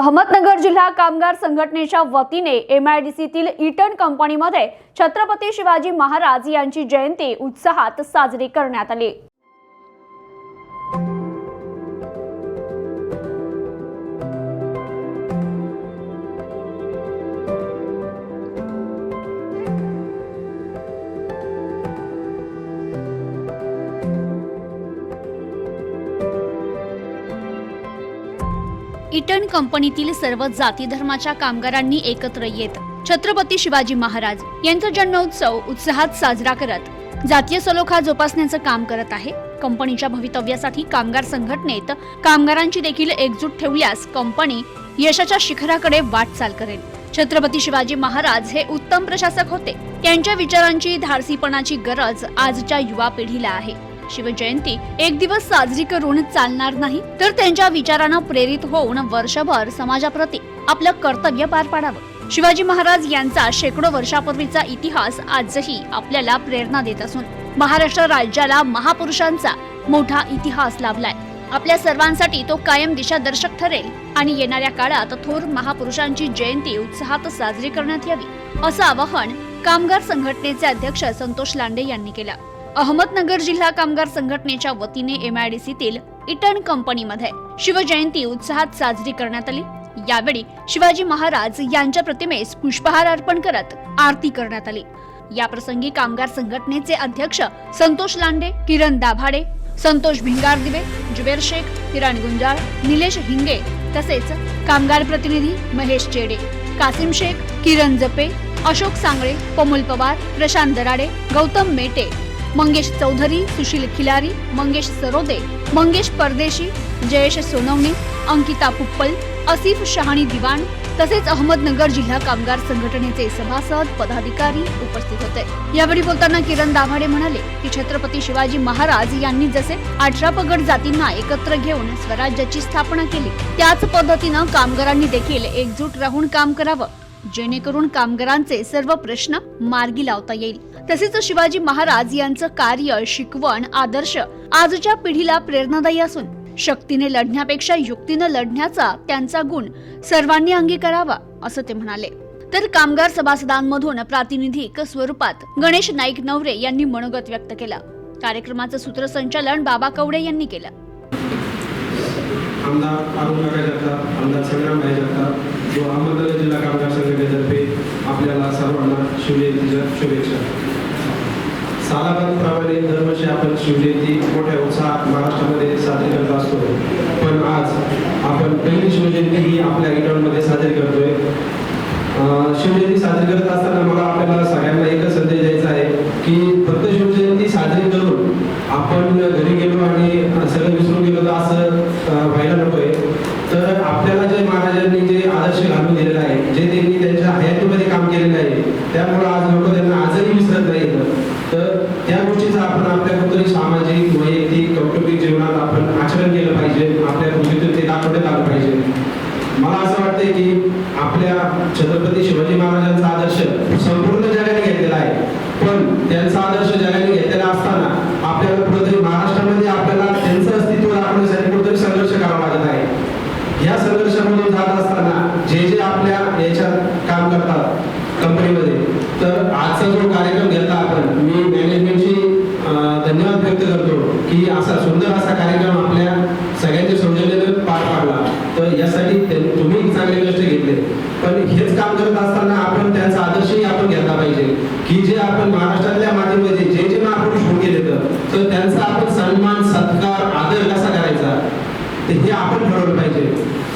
अहमदनगर जिल्हा कामगार संघटनेच्या वतीने एमआयडीसीतील इटन कंपनीमध्ये छत्रपती शिवाजी महाराज यांची जयंती उत्साहात साजरी करण्यात आली. इटन कंपनीतील सर्व जाती धर्माच्या कामगारांनी एकत्र येत छत्रपती शिवाजी महाराज यांचा जन्मोत्सव उत्साहात साजरा करत जातीय सलोखा जोपासण्याचं काम करत आहे. कंपनीच्या भवितव्यासाठी कामगार संघटनेत कामगारांची देखील एकजूट ठेवल्यास कंपनी यशाच्या शिखराकडे वाटचाल करेल. छत्रपती शिवाजी महाराज हे उत्तम प्रशासक होते. त्यांच्या विचारांची धाडसीपणाची गरज आजच्या युवा पिढीला आहे. शिवजयंती एक दिवस साजरी करून चालणार नाही तर त्यांच्या विचारांना प्रेरित होऊन वर्षभर समाजाप्रती आपलं कर्तव्य पार पाडावं. शिवाजी महाराज यांचा शेकडो वर्षापूर्वीचा इतिहास आजही आपल्याला प्रेरणा देत असून महाराष्ट्र राज्याला महापुरुषांचा मोठा इतिहास लाभलाय. आपल्या सर्वांसाठी तो कायम दिशादर्शक ठरेल आणि येणाऱ्या काळात थोर महापुरुषांची जयंती उत्साहात साजरी करण्यात यावी असं आवाहन कामगार संघटनेचे अध्यक्ष संतोष लांडे यांनी केलं. अहमदनगर जिल्हा कामगार संघटनेच्या वतीने एमआयडीसीतील इटन कंपनीमध्ये शिवजयंती उत्साहात साजरी करण्यात आली. यावेळी शिवाजी महाराज यांच्या प्रतिमेस पुष्पहार अर्पण करत आरती करण्यात आली. या प्रसंगी कामगार संघटनेचे अध्यक्ष संतोष लांडे किरण दाभाडे संतोष भिंगार दिवे जुबेर शेख किरण गुंजाळ निलेश हिंगे तसेच कामगार प्रतिनिधी महेश चेडे कासिम शेख किरण जपे अशोक सांगळे पमुल पवार प्रशांत दराडे गौतम मेटे मंगेश चौधरी सुशील खिलारी मंगेश सरोदे मंगेश परदेशी जयेश सोनवणे अंकिता पुप्पल असिफ शहाणी दिवाण तसेच अहमदनगर जिल्हा कामगार संघटनेचे सभासद पदाधिकारी उपस्थित होते. यावेळी बोलताना किरण दाभाडे म्हणाले की छत्रपती शिवाजी महाराज यांनी जसे अठरा पगड जातींना एकत्र घेऊन स्वराज्याची स्थापना केली त्याच पद्धतीनं कामगारांनी देखील एकजूट राहून काम करावं जेणेकरून कामगारांचे सर्व प्रश्न मार्गी लावता येईल. तसेच शिवाजी महाराज यांचं कार्य शिकवण आदर्श आजच्या पिढीला प्रेरणादायी असून शक्तीने लढण्यापेक्षा युक्तीनं लढण्याचा त्यांचा गुण सर्वांनी अंगीकारावा असं ते म्हणाले. तर कामगार सभासदांमधून प्रातिनिधिक स्वरूपात गणेश नाईक नवरे यांनी मनोगत व्यक्त केलं. कार्यक्रमाचं सूत्रसंचालन बाबा कवडे यांनी केलं. आमदार अरुण जगताप आमदार संग्राम जगताप व अहमदनगर जिल्हा कामगार संघटनेतर्फे आपल्याला सर्वांना शिवजयंतीच्या शुभेच्छा. सालाबादप्रमाणे दरवर्षी आपण शिवजयंती मोठ्या उत्साहात महाराष्ट्रामध्ये साजरी करत असतो. पण आज आपण पहिली शिवजयंती ही आपल्या इटॉनमध्ये साजरी करतोय. अं, शिवजयंती साजरी करत असताना मला आपल्याला सगळ्यांना एकच संदेश द्यायचा आहे की फक्त शिवजयंती साजरी करून आपण घरी गेलो आणि सगळं विसरून गेलो तर असं व्हायला नकोय. तर आपल्याला जे महाराजांनी जे आदर्श घालून दिलेला आहे जे त्यांनी त्यांच्या हयातीमध्ये काम केलेलं आहे त्यामुळे आज लोक त्यांना आजही विसरत नाहीत तर त्या गोष्टीचं आपण आपल्या कुठतरी सामाजिक वैयक्तिक कौटुंबिक जीवनात आपण आचरण केलं पाहिजे आपल्या कृतीतून ते दाखवण्यात आलं पाहिजे मला असं वाटतंय की आपल्या छत्रपती शिवाजी महाराजांचा आदर्श संपूर्ण जगाने घेतलेला आहे. पण त्यांचा आदर्श जगाने घेतलेला असताना आपल्याला कुठेतरी महाराष्ट्रामध्ये आपल्याला त्यांचं अस्तित्व दाखवण्यासाठी कुठेतरी संघर्ष करावा लागत आहे. या संघर्षामधून जात असताना जे जे आपल्या याच्यात काम करतात कंपनीमध्ये तर आजचा जो कार्यक्रम घेतला आपण मी मॅनेजमेंटची धन्यवाद व्यक्त करतो की असा सुंदर असा कार्यक्रम आपल्या सगळ्यांच्या सौजन्याने पार पाडला तर यासाठी ते- तुम्ही चांगले कष्ट घेतले पण हेच काम करत असताना आपण त्यांचा आदर्शही आपण घेतला पाहिजे की जे आपण महाराष्ट्रातल्या मातीमध्ये जे जे महापुरुष होऊन गेले तर तर त्यांचा आपण सन्मान सत्कार आदर कसा करायचा ते हे आपण ठरवलं पाहिजे.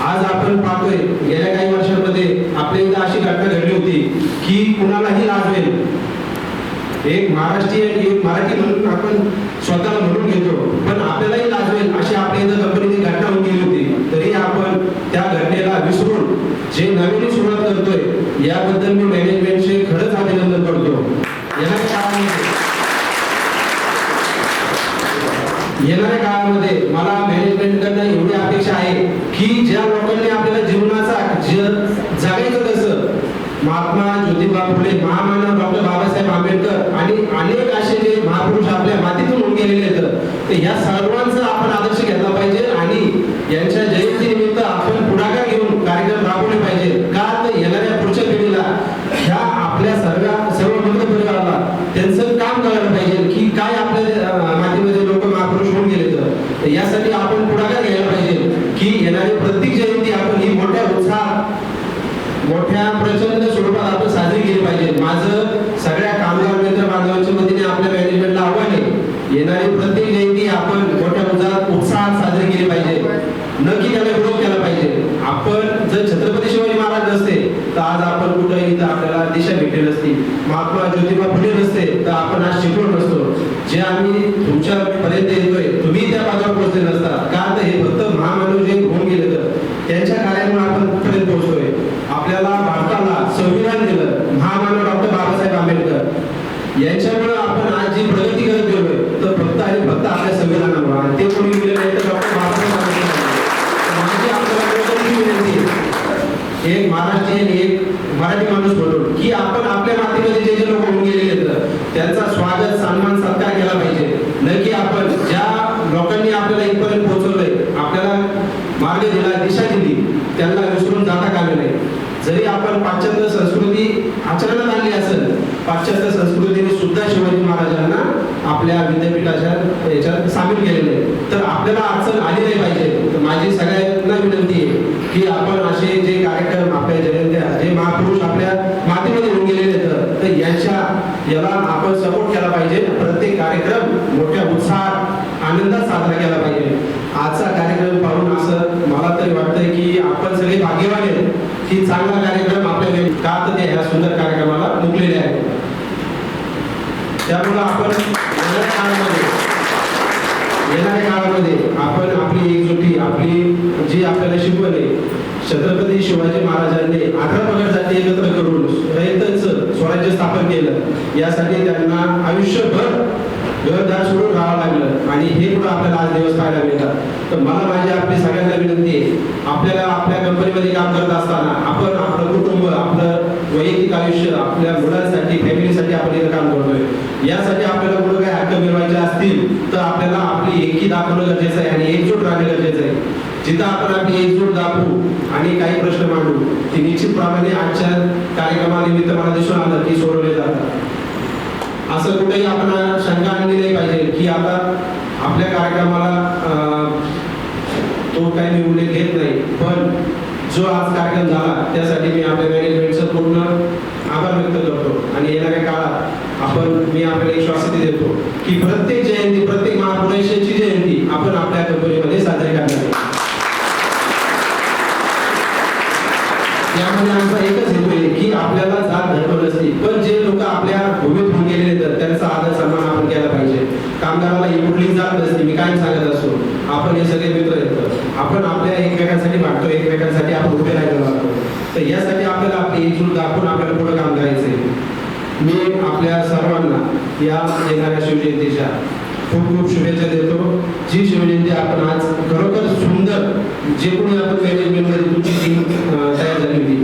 आज आपण पाहतोय गेल्या काही वर्षांमध्ये आपल्या इथं अशी घटना घडली होती की कुणालाही लाजवेल एक महाराष्ट्रीयन एक मराठी म्हणून आपण स्वतःला म्हणून घेतो पण आपल्यालाही लाजवेल अशी आपल्या इथं कंपनीची घटना होऊन गेली होती. तरी आपण त्या घटनेला विसरून जे नवीन सुरुवात करतोय याबद्दल मी मॅनेजमेंटचे खरंच अभिनंदन करतो येणाऱ्या काळामध्ये येणाऱ्या काळामध्ये मला मॅनेजमेंटकडनं एवढी अपेक्षा आहे की ज्या लोकांनी आपल्याला जीवनाचा जगायचं कसं महात्मा ज्योतिबा फुले महामानव डॉक्टर बाबासाहेब आंबेडकर आणि अनेक असे जे महापुरुष आपल्या मातीतून होऊन गेलेले आहेत तर या सर्वांचा आपण आदर्श मोठ्या प्रचंड स्वरूपात आपण साजरी केली पाहिजे. माझं सगळ्या कामगार मित्र बांधवांच्या वतीने आपल्या मॅनेजमेंटला आव्हान आहे. येणारी प्रत्येक जयंती आपण मोठ्या उत्साहात उत्साहात साजरी केली पाहिजे. न की त्याला विरोध केला पाहिजे. आपण जर छत्रपती शिवाजी महाराज नसते तर आज आपण कुठं इथं आपल्याला दिशा भेटली नसती. महात्मा ज्योतिबा फुले नसते तर आपण आज शिकलो नसतो. जे आम्ही तुमच्या त्यांना विसरून जाता कामे नाही? जरी आपण पाश्चात्य संस्कृती आचरणात आणली असेल पाश्चात्य संस्कृतीने सुद्धा शिवाजी महाराजांना आपल्या विद्यापीठाच्या याच्यात सामील केलेले आहे. तर आपल्याला अडचण आली नाही पाहिजे. तर माझी सगळ्यांना विनंती आहे की आपण असे जे कार्यक्रम आपल्या जयंत्या जे महापुरुष आपल्या मातीमध्ये होऊन गेलेले आहेत तर यांच्या याला आपण सपोर्ट केला पाहिजे. प्रत्येक कार्यक्रम मोठ्या उत्साहात आनंदात साजरा केला पाहिजे. आजचा कार्यक्रम पाहून असं मला तरी वाटतंय की आपण सगळे भाग्यवान आहेत की चांगला कार्यक्रम आपल्या का तर ते ह्या सुंदर कार्यक्रमाला मुकलेले आहे त्यामुळं आपण येणाऱ्या काळामध्ये येणाऱ्या काळामध्ये आपण आपली एकजुटी आपली जी आपल्याला शिकवले छत्रपती शिवाजी महाराजांनी अठरा पगड जाती एकत्र करून रयतच स्वराज्य स्थापन केलं. यासाठी त्यांना आयुष्यभर घरदार सोडून राहावं लागलं. आणि हे पण आपल्याला आज दिवस पाहायला मिळतात. तर मला माझी आपली सगळ्यांना विनंती आहे आपल्याला आपल्या कंपनीमध्ये काम करत असताना आपण आपलं कुटुंब आपलं वैयक्तिक आयुष्य आपल्या मुलांसाठी फॅमिलीसाठी आपण इथं काम करतोय. यासाठी आपल्याला कुठं काही हक्क मिळवायचे असतील तर आपल्याला आपली एकी दाखवणं गरजेचं आहे आणि एकजूट राहणं गरजेचं आहे. जिथं आपण आपली एकजूट दाखवू आणि काही प्रश्न मांडू ते निश्चितप्रमाणे आजच्या कार्यक्रमानिमित्त मला दिसून आलं की सोडवले जातात. असं कुठेही आपण शंका आणली नाही पाहिजे की आता आपल्या कार्यक्रमाला तो काही मी उल्लेख घेत नाही. पण जो आज कार्यक्रम झाला त्यासाठी मी आपल्या मॅनेजमेंटचं पूर्ण आभार व्यक्त करतो. आणि येणाऱ्या काळात आपण मी आपल्याला एक श्वासती देतो की प्रत्येक जयंती प्रत्येक महापुरुषाची जयंती आपण आपल्या कंपनीमध्ये साजरी करणार आहे यामध्ये तर यासाठी आपल्याला आपली एकजूट दाखवून आपल्याला पुढे काम करायचंय मी आपल्या सर्वांना या येणाऱ्या शिवजयंतीच्या खूप खूप शुभेच्छा देतो. जी शिवजयंती आपण आज खरोखर सुंदर जे कोणी आपण मॅनेजमेंटमध्ये तुमची टीम तयार झाली होती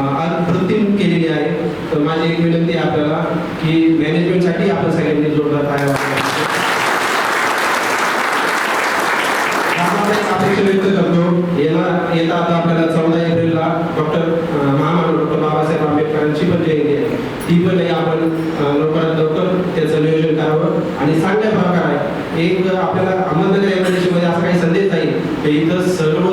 आज प्रतिम केलेली आहे. तर माझी एक विनंती आपल्याला की मॅनेजमेंटसाठी आपण सगळ्यांनी जोरदार पाया वाजवायचा. अपेक्षा व्यक्त करतो. येणार येता आता आपल्याला चौदा डॉक्टर महामानव डॉक्टर बाबासाहेब आंबेडकरांची पण जयंती आहे. ती पण आपण लवकरात लवकर त्याचं नियोजन करावं. आणि चांगल्या प्रकारे एक आपल्याला अहमदनगर एमआयडीसीमध्ये म्हणजे असा काही संदेश नाही. की इथं सर्व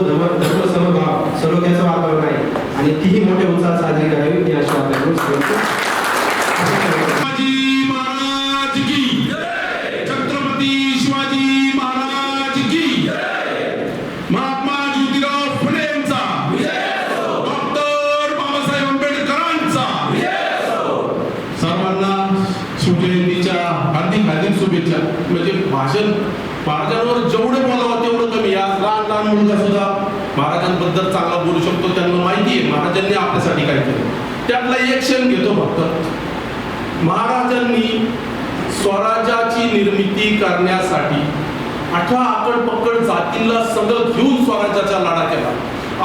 हार्दिक शुभेच्छा. म्हणजे भाषण महाराजांवर जेवढं बोलावं तेवढं कमी. आज लहान लहान मुलगा सुद्धा महाराजांबद्दल चांगला बोलू शकतो त्यांना माहिती आहे. महाराजांनी आपल्यासाठी काय केलं. त्यातला एक क्षण घेतो फक्त. महाराजांनी स्वराज्याची निर्मिती करण्यासाठी अठरा आकड पकड जातींना सगळं घेऊन स्वराज्याचा लढा केला.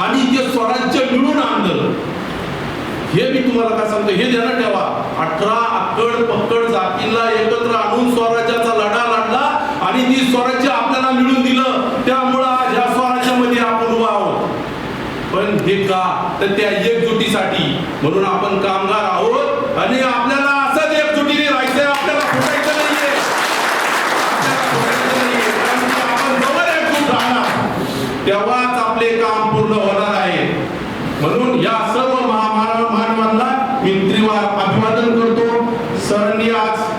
आणि ते स्वराज्य मिळून आणलं. हे मी तुम्हाला काय सांगतो हे ध्यानात ठेवा. अठरा अक्कड पक्कड जातींना एकत्र आणून स्वराज्याचा लढा लढला आणि ती स्वराज्य आपल्याला मिळून दिलं. त्यामुळं आज ह्या स्वराज्यामध्ये आपण उभा आहोत. पण हे का? तर त्या एकजुटीसाठी म्हणून आपण कामगार आहोत आणि आपल्याला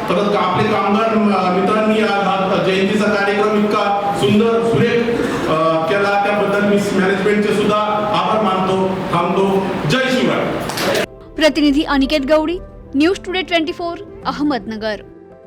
परत आपले कामगार मित्रांनी जयंतीचा कार्यक्रम इतका सुंदर सुरेख केला. त्याबद्दल मी मॅनेजमेंटचे सुद्धा आभार मानतो थांबतो. जय शिवराय. प्रतिनिधी Aniket Gaudi news today twenty four Ahmednagar.